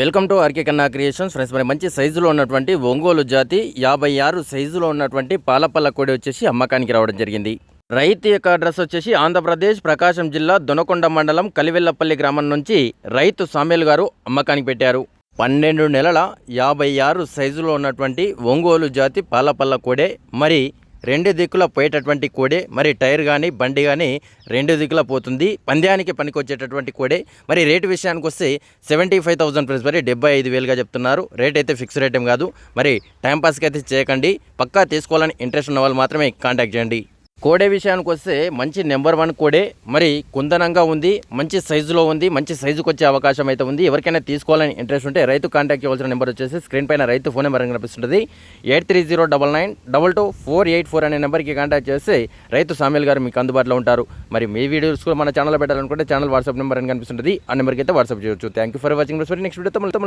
Welcome to R K Kanna creations. Friends మరి మంచి సైజులో ఉన్నటువంటి ఒంగోలు జాతి యాభై ఆరు సైజులో ఉన్నటువంటి పాలపల్ల కోడి వచ్చేసి అమ్మకానికి రావడం జరిగింది. రైతు యొక్క అడ్రస్ వచ్చేసి ఆంధ్రప్రదేశ్ ప్రకాశం జిల్లా దొనకొండ మండలం కలివెల్లపల్లి గ్రామం నుంచి రైతు సామేల్ గారు అమ్మకానికి పెట్టారు. పన్నెండు నెలల యాభై ఆరు సైజులో ఉన్నటువంటి ఒంగోలు జాతి పాలపల్ల కోడే. మరి రెండు దిక్కుల పోయేటటువంటి కోడే మరి టైర్ కానీ బండి కానీ రెండు దిక్కుల పోతుంది. పంద్యానికి పనికొచ్చేటటువంటి కోడే. మరి రేటు విషయానికి వస్తే సెవెంటీ ఫైవ్ థౌసండ్ ప్రైస్ మరి డెబ్బై ఐదు వేలుగా చెప్తున్నారు. రేట్ అయితే ఫిక్స్ రేట్ ఏం కాదు. మరి టైంపాస్కి అయితే చేయకండి. పక్కా తీసుకోవాలని ఇంట్రెస్ట్ ఉన్న వాళ్ళు మాత్రమే కాంటాక్ట్ చేయండి. కోడే విషయానికి వస్తే మంచి నెంబర్ వన్ కోడే. మరి కుందనంగా ఉంది మంచి సైజులో ఉంది మంచి సైజుకి వచ్చే అవకాశం అయితే ఉంది. ఎవరికైనా తీసుకోవాలని ఇంట్రెస్ట్ ఉంటే రైతు కాంటాక్ట్ చేయవలసిన నెంబర్ వచ్చేసి స్క్రీన్ పైన రైతు ఫోన్ నెంబర్ కనిపిస్తుంది eight three zero double nine double two four eight four అనే నెంబర్కి కాంటాక్ట్ చేస్తే రైతు సామ్యుల్ గారు మీకు అందుబాటులో ఉంటారు. మరి మీ వీడియోస్ కూడా మన ఛానల్ పెట్టాలనుకుంటే ఛానల్ వాట్సాప్ నెంబర్ అని కనిపిస్తుంది ఆ నెంబర్కి అయితే వాట్సాప్ చేయొచ్చు. Thank you for watching next video